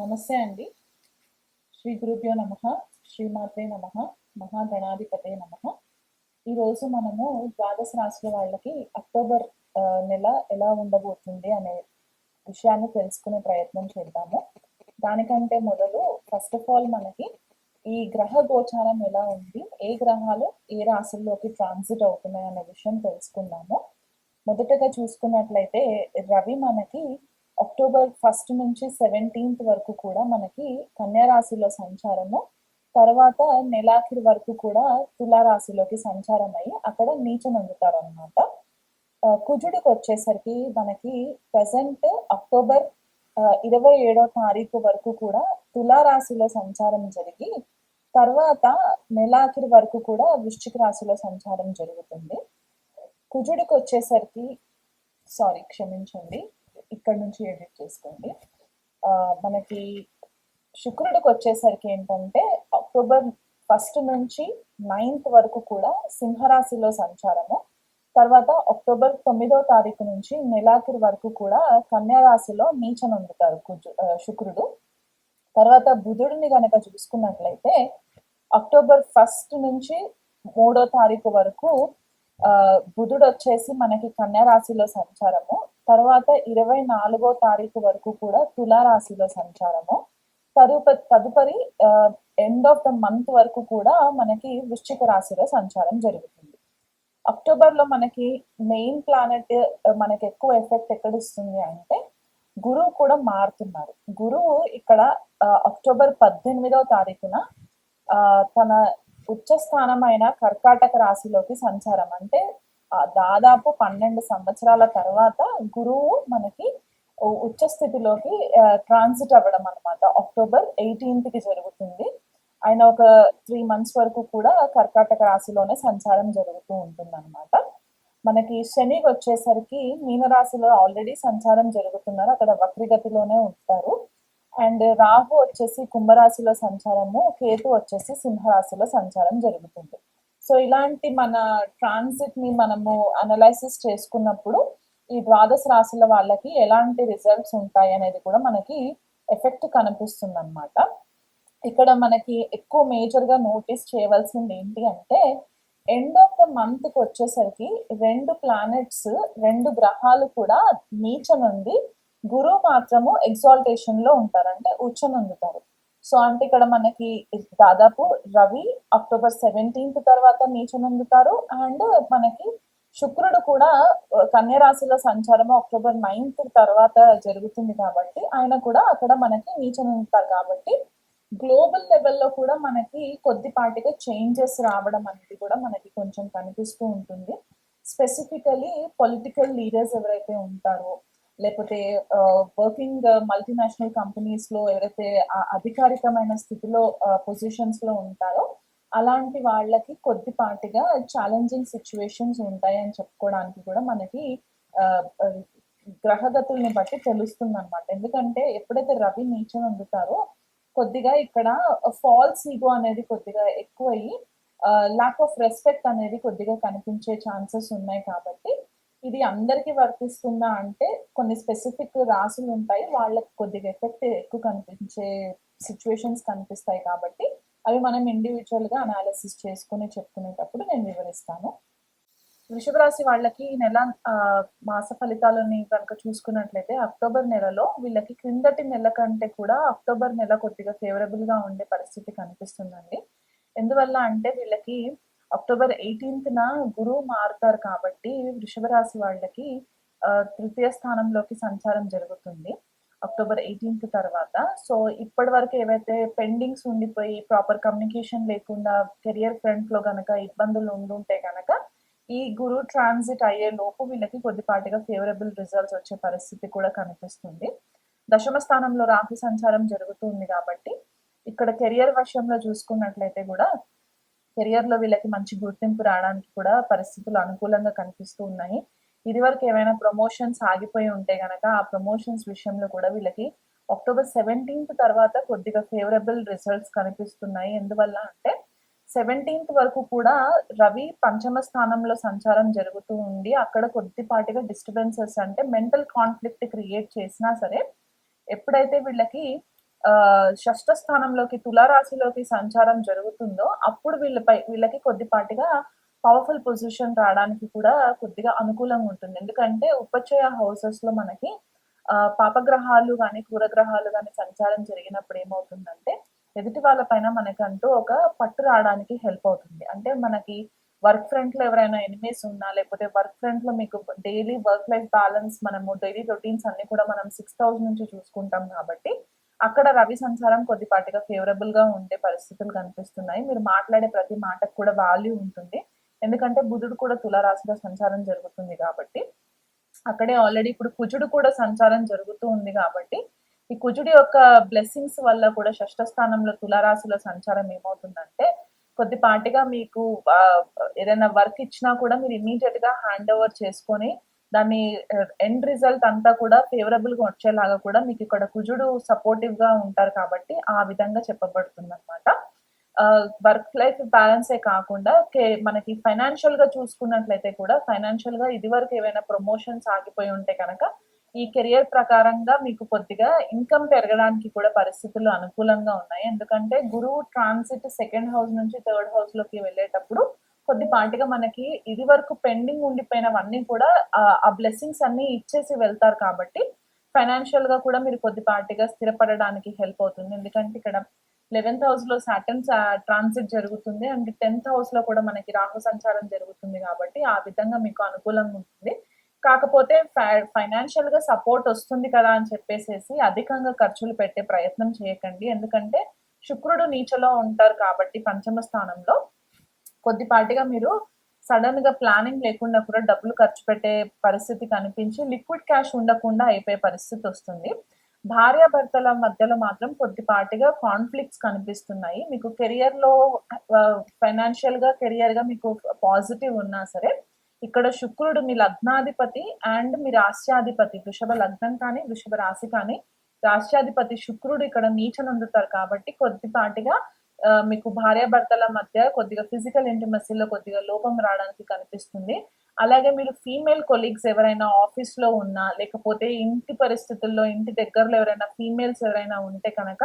నమస్తే అండి. శ్రీ గురుభ్యో నమ శ్రీమాత్రే నమ మహాగణాధిపతే నమ. ఈరోజు మనము ద్వాదశ రాశుల వాళ్ళకి అక్టోబర్ నెల ఎలా ఉండబోతుంది అనే విషయాన్ని తెలుసుకునే ప్రయత్నం చేద్దాము. దానికంటే మొదలు ఫస్ట్ ఆఫ్ ఆల్ మనకి ఈ గ్రహ గోచారం ఎలా ఉంది ఏ గ్రహాలు ఏ రాశుల్లోకి ట్రాన్సిట్ అవుతున్నాయి అనే విషయం తెలుసుకుందాము. మొదటగా చూసుకున్నట్లయితే రవి మనకి అక్టోబర్ ఫస్ట్ నుంచి సెవెంటీన్త్ వరకు కూడా మనకి కన్యారాశిలో సంచారము తర్వాత నెలాఖరి వరకు కూడా తులారాశిలోకి సంచారం అయ్యి అక్కడ నీచం అందుతారు కుజుడికి వచ్చేసరికి మనకి ప్రజెంట్ అక్టోబర్ ఇరవై ఏడో తారీఖు వరకు కూడా తులారాశిలో సంచారం జరిగి తర్వాత నెలాఖరి వరకు కూడా వృశ్చిక రాశిలో సంచారం జరుగుతుంది. కుజుడికి వచ్చేసరికి సారీ క్షమించండి. ఇక్కడ నుంచి ఎడిట్ చేసుకోండి. మనకి శుక్రుడికి వచ్చేసరికి ఏంటంటే అక్టోబర్ ఫస్ట్ నుంచి నైన్త్ వరకు కూడా సింహరాశిలో సంచారము. తర్వాత అక్టోబర్ తొమ్మిదో తారీఖు నుంచి నెలాఖరు వరకు కూడా కన్యారాశిలో రాశిలో నీచం కుజు శుక్రుడు. తర్వాత బుధుడిని కనుక చూసుకున్నట్లయితే అక్టోబర్ ఫస్ట్ నుంచి మూడో తారీఖు వరకు బుధుడు వచ్చేసి మనకి కన్యా రాశిలో సంచారము. తర్వాత ఇరవై నాలుగో తారీఖు వరకు కూడా తులారాశిలో సంచారము. తదుప తదుపరి ఎండ్ ఆఫ్ ద మంత్ వరకు కూడా మనకి వృశ్చిక రాశిలో సంచారం జరుగుతుంది. అక్టోబర్లో మనకి మెయిన్ ప్లానెట్ మనకి ఎక్కువ ఎఫెక్ట్ ఎక్కడ ఇస్తుంది అంటే గురువు కూడా మారుతున్నారు. గురువు ఇక్కడ అక్టోబర్ పద్దెనిమిదవ తారీఖున ఆ, తన ఉచ్చ స్థానమైన కర్కాటక రాశిలోకి సంచారం. అంటే దాదాపు పన్నెండు సంవత్సరాల తర్వాత గురువు మనకి ఉచ్చ స్థితిలోకి ట్రాన్సిట్ అవ్వడం అనమాట అక్టోబర్ ఎయిటీన్త్కి జరుగుతుంది. ఆయన ఒక త్రీ మంత్స్ వరకు కూడా కర్కాటక రాశిలోనే సంచారం జరుగుతూ ఉంటుంది అనమాట మనకి శని వచ్చేసరికి మీనరాశిలో ఆల్రెడీ సంచారం జరుగుతున్నారు. అక్కడ వక్రిగతిలోనే ఉంటారు. అండ్ రాహు వచ్చేసి కుంభరాశిలో సంచారము కేతు వచ్చేసి సింహరాశిలో సంచారం జరుగుతుంది. సో ఇలాంటి మన ట్రాన్సిట్ని మనము అనలైసిస్ చేసుకున్నప్పుడు ఈ ద్వాదశ రాశుల వాళ్ళకి ఎలాంటి రిజల్ట్స్ ఉంటాయి అనేది కూడా మనకి ఎఫెక్ట్ కనిపిస్తుంది అనమాట ఇక్కడ మనకి ఎక్కువ మేజర్గా నోటీస్ చేయవలసింది ఏంటి అంటే ఎండ్ ఆఫ్ ద మంత్కి వచ్చేసరికి రెండు ప్లానెట్స్ రెండు గ్రహాలు కూడా నీచనుంది గురువు మాత్రము ఎగ్జాల్టేషన్లో ఉంటారు. అంటే ఉచ్చనందుతారు సో అంటే ఇక్కడ మనకి దాదాపు రవి అక్టోబర్ సెవెంటీన్త్ తర్వాత నీచనందుతారు. అండ్ మనకి శుక్రుడు కూడా కన్య రాశిలో సంచారము అక్టోబర్ నైన్త్ తర్వాత జరుగుతుంది కాబట్టి ఆయన కూడా అక్కడ మనకి నీచనందుతారు కాబట్టి గ్లోబల్ లెవెల్లో కూడా మనకి కొద్దిపాటిగా చేంజెస్ రావడం అనేది కూడా మనకి కొంచెం కనిపిస్తూ ఉంటుంది. స్పెసిఫికలీ పొలిటికల్ లీడర్స్ ఎవరైతే ఉంటారో లేకపోతే వర్కింగ్ మల్టీనేషనల్ కంపెనీస్లో ఎవరైతే అధికారికమైన స్థితిలో పొజిషన్స్లో ఉంటారో అలాంటి వాళ్ళకి కొద్దిపాటిగా ఛాలెంజింగ్ సిచ్యువేషన్స్ ఉంటాయి అని చెప్పుకోవడానికి కూడా మనకి గ్రహగతుల్ని బట్టి తెలుస్తుంది అనమాట ఎందుకంటే ఎప్పుడైతే రవి నీచం అందుతారో కొద్దిగా ఇక్కడ ఫాల్స్ ఈగో అనేది కొద్దిగా ఎక్కువయ్యి లాక్ ఆఫ్ రెస్పెక్ట్ అనేది కొద్దిగా కనిపించే ఛాన్సెస్ ఉన్నాయి కాబట్టి ఇది అందరికీ వర్తిస్తుందా అంటే కొన్ని స్పెసిఫిక్ రాసులు ఉంటాయి. వాళ్ళకి కొద్దిగా ఎఫెక్ట్ ఎక్కువ కనిపించే సిచ్యువేషన్స్ కనిపిస్తాయి కాబట్టి అవి మనం ఇండివిజువల్గా అనాలిసిస్ చేసుకుని చెప్పుకునేటప్పుడు నేను వివరిస్తాను. వృషభ రాశి వాళ్ళకి ఈ నెల మాస ఫలితాలని కనుక చూసుకున్నట్లయితే అక్టోబర్ నెలలో వీళ్ళకి క్రిందటి నెల కంటే కూడా అక్టోబర్ నెల కొద్దిగా ఫేవరబుల్గా ఉండే పరిస్థితి కనిపిస్తుందండి. ఎందువల్ల అంటే వీళ్ళకి అక్టోబర్ ఎయిటీన్త్ న గురువు మారుతారు కాబట్టి వృషభ రాశి వాళ్ళకి తృతీయ స్థానంలోకి సంచారం జరుగుతుంది అక్టోబర్ ఎయిటీన్త్ తర్వాత. సో ఇప్పటి వరకు ఏవైతే పెండింగ్స్ ఉండిపోయి ప్రాపర్ కమ్యూనికేషన్ లేకుండా కెరియర్ ఫ్రంట్లో గనక ఇబ్బందులు ఉండుంటే గనక ఈ గురు ట్రాన్సిట్ అయ్యే లోపు వీళ్ళకి కొద్దిపాటిగా ఫేవరబుల్ రిజల్ట్స్ వచ్చే పరిస్థితి కూడా కనిపిస్తుంది. దశమ స్థానంలో రాహు సంచారం జరుగుతుంది కాబట్టి ఇక్కడ కెరియర్ వశంలో చూసుకున్నట్లయితే కూడా కెరియర్లో వీళ్ళకి మంచి గుర్తింపు రావడానికి కూడా పరిస్థితులు అనుకూలంగా కనిపిస్తూ ఉన్నాయి. ఇది వరకు ఏమైనా ప్రమోషన్స్ ఆగిపోయి ఉంటే గనక ఆ ప్రమోషన్స్ విషయంలో కూడా వీళ్ళకి అక్టోబర్ సెవెంటీన్త్ తర్వాత కొద్దిగా ఫేవరబుల్ రిజల్ట్స్ కనిపిస్తున్నాయి. ఎందువల్ల అంటే సెవెంటీన్త్ వరకు కూడా రవి పంచమ స్థానంలో సంచారం జరుగుతూ ఉండి అక్కడ కొద్దిపాటిగా డిస్టర్బెన్సెస్ అంటే మెంటల్ కాన్ఫ్లిక్ట్ క్రియేట్ చేసినా సరే ఎప్పుడైతే వీళ్ళకి షష్ట షష్ఠ స్థానంలోకి తులారాశిలోకి సంచారం జరుగుతుందో అప్పుడు వీళ్ళపై వీళ్ళకి కొద్దిపాటిగా పవర్ఫుల్ పొజిషన్ రావడానికి కూడా కొద్దిగా అనుకూలంగా ఉంటుంది. ఎందుకంటే ఉపచయ హౌసెస్లో మనకి ఆ, పాపగ్రహాలు కానీ క్రూరగ్రహాలు కానీ సంచారం జరిగినప్పుడు ఏమవుతుందంటే ఎదుటి వాళ్ళ పైన మనకంటూ ఒక పట్టు రావడానికి హెల్ప్ అవుతుంది. అంటే మనకి వర్క్ ఫ్రంట్లో ఎవరైనా ఎనిమీస్ ఉన్నా లేకపోతే వర్క్ ఫ్రంట్లో మీకు డైలీ వర్క్ లైఫ్ బ్యాలెన్స్ మనము డైలీ రొటీన్స్ అన్ని కూడా మనం సిక్స్ థౌసండ్ నుంచి చూసుకుంటాం కాబట్టి అక్కడ రవి సంచారం కొద్దిపాటిగా ఫేవరబుల్గా ఉండే పరిస్థితులు కనిపిస్తున్నాయి. మీరు మాట్లాడే ప్రతి మాటకు కూడా వాల్యూ ఉంటుంది. ఎందుకంటే బుధుడు కూడా తులారాశిలో సంచారం జరుగుతుంది కాబట్టి అక్కడే ఆల్రెడీ ఇప్పుడు కుజుడు కూడా సంచారం జరుగుతూ ఉంది కాబట్టి ఈ కుజుడి యొక్క బ్లెస్సింగ్స్ వల్ల కూడా షష్ఠ స్థానంలో తులారాశిలో సంచారం ఏమవుతుందంటే కొద్దిపాటిగా మీకు ఏదైనా వర్క్ ఇచ్చినా కూడా మీరు ఇమీడియట్గా హ్యాండ్ ఓవర్ చేసుకొని దాన్ని ఎండ్ రిజల్ట్ అంతా కూడా ఫేవరబుల్గా వచ్చేలాగా కూడా మీకు ఇక్కడ కుజుడు సపోర్టివ్గా ఉంటారు కాబట్టి ఆ విధంగా చెప్పబడుతుంది అనమాట వర్క్ లైఫ్ బ్యాలెన్సే కాకుండా కే- మనకి ఫైనాన్షియల్గా చూసుకున్నట్లయితే కూడా ఫైనాన్షియల్గా ఇది వరకు ఏవైనా ప్రమోషన్స్ ఆగిపోయి ఉంటే కనుక ఈ కెరియర్ ప్రకారంగా మీకు కొద్దిగా ఇన్కమ్ పెరగడానికి కూడా పరిస్థితులు అనుకూలంగా ఉన్నాయి. ఎందుకంటే గురువు ట్రాన్సిట్ సెకండ్ హౌస్ నుంచి థర్డ్ హౌస్లోకి వెళ్ళేటప్పుడు కొద్దిపాటిగా మనకి ఇది వరకు పెండింగ్ ఉండిపోయినవన్నీ కూడా ఆ- బ్లెస్సింగ్స్ అన్ని ఇచ్చేసి వెళ్తారు కాబట్టి ఫైనాన్షియల్గా కూడా మీరు కొద్దిపాటిగా స్థిరపడడానికి హెల్ప్ అవుతుంది. ఎందుకంటే ఇక్కడ లెవెన్త్ హౌస్లో సాటర్న్ ట్రాన్సిట్ జరుగుతుంది అండ్ టెన్త్ హౌస్లో కూడా మనకి రాహు సంచారం జరుగుతుంది కాబట్టి ఆ విధంగా మీకు అనుకూలంగా ఉంటుంది. కాకపోతే ఫైనాన్షియల్గా సపోర్ట్ వస్తుంది కదా అని చెప్పేసేసి అధికంగా ఖర్చులు పెట్టే ప్రయత్నం చేయకండి. ఎందుకంటే శుక్రుడు నీచలో ఉంటారు కాబట్టి పంచమ స్థానంలో. కొద్దిపాటిగా మీరు సడన్గా ప్లానింగ్ లేకుండా కూడా డబ్బులు ఖర్చు పెట్టే పరిస్థితి కనిపించి లిక్విడ్ క్యాష్ ఉండకుండా అయిపోయే పరిస్థితి వస్తుంది. భార్యాభర్తల మధ్యలో మాత్రం కొద్దిపాటిగా కాన్ఫ్లిక్ట్స్ కనిపిస్తున్నాయి. మీకు కెరియర్లో ఫైనాన్షియల్గా కెరియర్గా మీకు పాజిటివ్ ఉన్నా సరే ఇక్కడ శుక్రుడు మీ లగ్నాధిపతి అండ్ మీ రాష్ట్రాధిపతి వృషభ లగ్నం కానీ వృషభ రాశి కానీ రాష్ట్రాధిపతి శుక్రుడు ఇక్కడ నీచనందుతారు కాబట్టి కొద్దిపాటిగా మీకు భార్యాభర్తల మధ్య కొద్దిగా ఫిజికల్ ఇంటిమసీలో కొద్దిగా లోపం రావడానికి కనిపిస్తుంది. అలాగే మీరు ఫీమేల్ కొలీగ్స్ ఎవరైనా ఆఫీస్లో ఉన్నా లేకపోతే ఇంటి పరిస్థితుల్లో ఇంటి దగ్గరలో ఎవరైనా ఫీమేల్స్ ఎవరైనా ఉంటే కనుక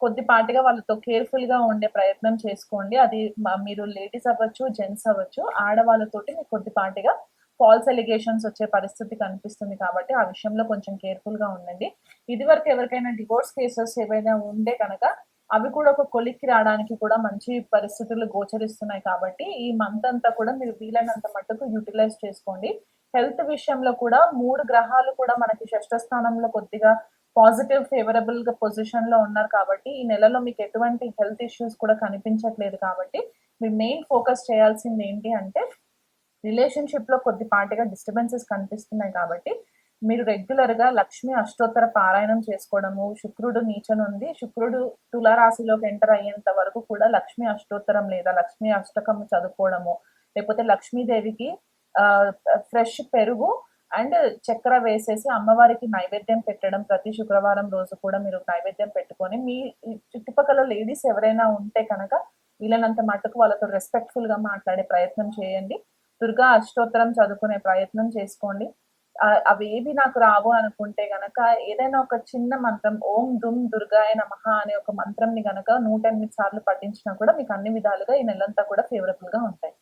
కొద్దిపాటిగా వాళ్ళతో కేర్ఫుల్గా ఉండే ప్రయత్నం చేసుకోండి. అది మీరు లేడీస్ అవ్వచ్చు జెంట్స్ అవ్వచ్చు ఆడవాళ్ళతోటి మీకు కొద్దిపాటిగా ఫాల్స్ ఎలిగేషన్స్ వచ్చే పరిస్థితి కనిపిస్తుంది కాబట్టి ఆ విషయంలో కొంచెం కేర్ఫుల్గా ఉండండి. ఇదివరకు ఎవరికైనా డివోర్స్ కేసెస్ ఏవైనా ఉంటే కనుక అవి కూడా ఒక కొలిక్కి రావడానికి కూడా మంచి పరిస్థితులు గోచరిస్తున్నాయి కాబట్టి ఈ మంత్ అంతా కూడా మీరు వీలైనంత మట్టుకు యూటిలైజ్ చేసుకోండి. హెల్త్ విషయంలో కూడా మూడు గ్రహాలు కూడా మనకి షష్ఠ స్థానంలో కొద్దిగా పాజిటివ్ ఫేవరబుల్గా పొజిషన్లో ఉన్నారు కాబట్టి ఈ నెలలో మీకు ఎటువంటి హెల్త్ ఇష్యూస్ కూడా కనిపించట్లేదు కాబట్టి మీరు మెయిన్ ఫోకస్ చేయాల్సింది ఏంటి అంటే రిలేషన్షిప్లో కొద్దిపాటిగా డిస్టర్బెన్సెస్ కనిపిస్తున్నాయి కాబట్టి మీరు రెగ్యులర్గా లక్ష్మి అష్టోత్తర పారాయణం చేసుకోవడము శుక్రుడు నీచనుంది శుక్రుడు తులారాశిలోకి ఎంటర్ అయ్యేంత వరకు కూడా లక్ష్మి అష్టోత్తరం లేదా లక్ష్మి అష్టకం చదువుకోవడము లేకపోతే లక్ష్మీదేవికి ఫ్రెష్ పెరుగు అండ్ చక్కెర వేసేసి అమ్మవారికి నైవేద్యం పెట్టడం ప్రతి శుక్రవారం రోజు కూడా మీరు నైవేద్యం పెట్టుకొని మీ చుట్టుపక్కల లేడీస్ ఎవరైనా ఉంటే కనుక వీళ్ళనంత మటుకు వాళ్ళతో రెస్పెక్ట్ఫుల్గా మాట్లాడే ప్రయత్నం చేయండి. దుర్గా అష్టోత్తరం చదువుకునే ప్రయత్నం చేసుకోండి. అవి ఏవి నాకు రావు అనుకుంటే గనక ఏదైనా ఒక చిన్న మంత్రం ఓం దుమ్ దుర్గాయ నమః అనే ఒక మంత్రంని గనక నూట ఎనిమిది సార్లు పఠించినా కూడా మీకు అన్ని విధాలుగా ఈ నెలంతా కూడా ఫేవరబుల్గా ఉంటాయి.